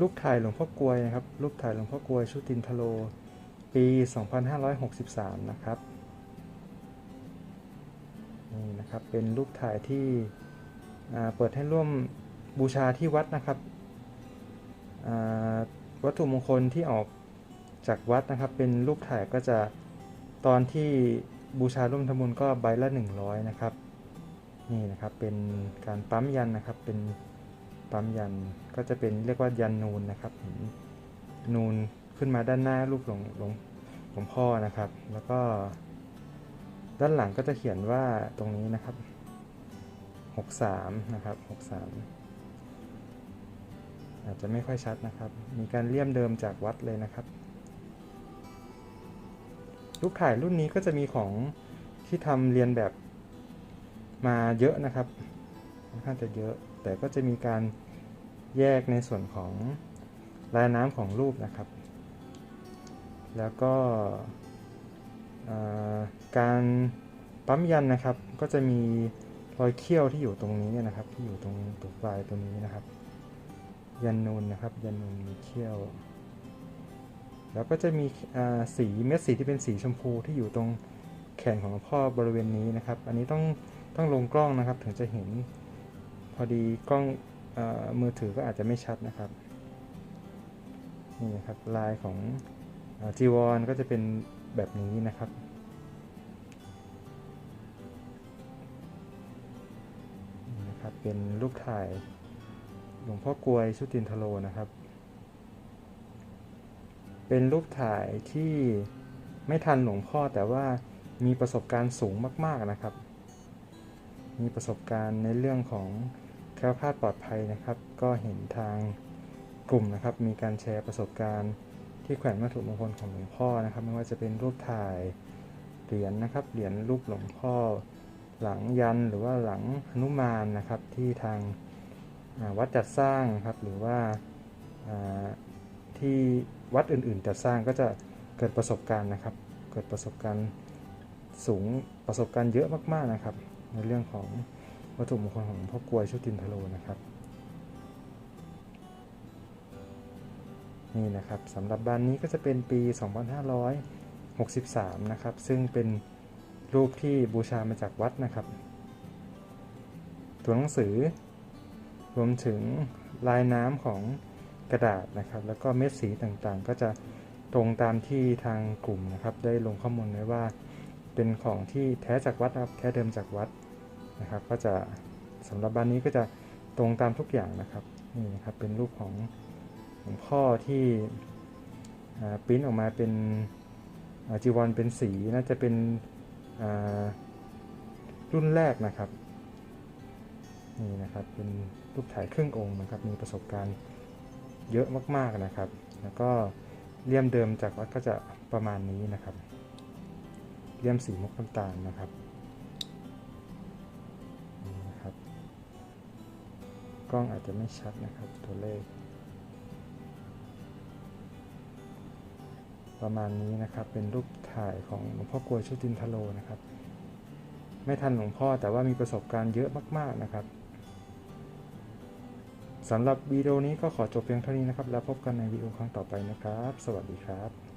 รูปถ่ายหลวงพ่อกลวยนะครับ รูปถ่ายหลวงพ่อกลวยชุตินทโล ปี 2563 นะครับนี่นะครับ เป็นรูปถ่ายที่เปิดให้ร่วมบูชาที่วัดนะครับวัตถุมงคลที่ออกจากวัดนะครับ เป็นรูปถ่ายก็จะตอนที่บูชาร่วมทำบุญก็ใบละ 100 นะครับ นี่นะครับเป็นการปั๊มยันนะครับเป็น ปั๊มยันก็จะเป็นเรียกว่ายันนูนนะครับเห็นนูนขึ้นมาด้านหน้ารูปหลวงหลวงหลวงพ่อนะครับ แล้วก็ ด้านหลังก็จะเขียนว่าตรงนี้นะครับ 63 นะครับ 63 อาจจะไม่ค่อยชัดนะครับ มีการเลี่ยมเดิมจากวัดเลยนะครับ รูปถ่ายรุ่นนี้ก็จะมีของที่ทำเรียนแบบมาเยอะนะครับค่อนข้างจะเยอะ แต่ก็จะมีการแยกในส่วนของลายน้ำของรูปนะครับ แล้วก็การปั๊มยันนะครับ ก็จะมีรอยเขี้ยวที่อยู่ตรงนี้นะครับ ที่อยู่ตรงตรงปลายตรงนี้นะครับ ยันนูนนะครับ ยันนูนมีเขี้ยว แล้วก็จะมีสีเม็ดสีที่เป็นสีชมพูที่อยู่ตรงแขนของลวงพ่อบริเวณนี้นะครับ อันนี้ต้องต้องลงกล้องนะครับถึงจะเห็น พอดีกล้องอมือถือก็อาจจะไม่ชัดนะครับนี่นะครับลายของอจีวรก็จะเป็นแบบนี้นะครับนะครับ เป็นรูปถ่ายหลวงพ่อกลวยชุตินทโลนะครับ เป็นรูปถ่ายที่ไม่ทันหลวงพ่อแต่ว่ามีประสบการณ์สูงมาก ๆนะครับ มีประสบการณ์ในเรื่องของ แคล้วคลาดปลอดภัยนะครับ ก็เห็นทางกลุ่มนะครับ มีการแชร์ประสบการณ์ที่แขวนวัตถุมงคลของหลวงพ่อนะครับ ไม่ว่าจะเป็นรูปถ่ายเหรียญนะครับเหรียญรูปหลวงพ่อหลังยันหรือว่าหลังหนุมานนะครับที่ทางวัดจัดสร้างครับหรือว่าที่วัดอื่นๆจัดสร้างก็จะเกิดประสบการณ์นะครับ เกิดประสบการณ์สูงประสบการณ์เยอะมากๆนะครับ ในเรื่องของ วัตถุมงคลของพ่อกลวยชุตินทโลนะครับ นี่นะครับสำหรับบ้านนี้ก็จะเป็นปี 2563 นะครับ ซึ่งเป็นรูปที่บูชามาจากวัดนะครับ ตัวหนังสือ รวมถึงลายน้ำของกระดาษนะครับ แล้วก็เม็ดสีต่างๆ ก็จะตรงตามที่ทางกลุ่มนะครับ ได้ลงข้อมูลไว้ว่า เป็นของที่แท้จากวัดครับแท้เดิมจากวัด นะครับ ก็จะสำหรับบ้านนี้ก็จะตรงตามทุกอย่างนะครับนี่นะครับเป็นรูปของหลวงพ่อที่ปริ้นออกมาเป็นจีวรเป็นสีน่าจะเป็นรุ่นแรกนะครับนี่นะครับเป็นรูปถ่ายครึ่งองค์นะครับ มีประสบการณ์เยอะมากๆนะครับ แล้วก็เลี่ยมเดิมจากวัดก็จะประมาณนี้นะครับเลี่ยมสีมุกน้ำตาลนะครับ กล้องอาจจะไม่ชัดนะครับตัวเลข ประมาณนี้นะครับเป็นรูปถ่ายของหลวงพ่อกลวยชุตินทโลนะครับ ไม่ทันหลวงพ่อแต่ว่ามีประสบการณ์เยอะมากๆนะครับสำหรับวิดีโอนี้ก็ขอจบเพียงเท่านี้นะครับ แล้วพบกันในวิดีโอครั้งต่อไปนะครับ สวัสดีครับ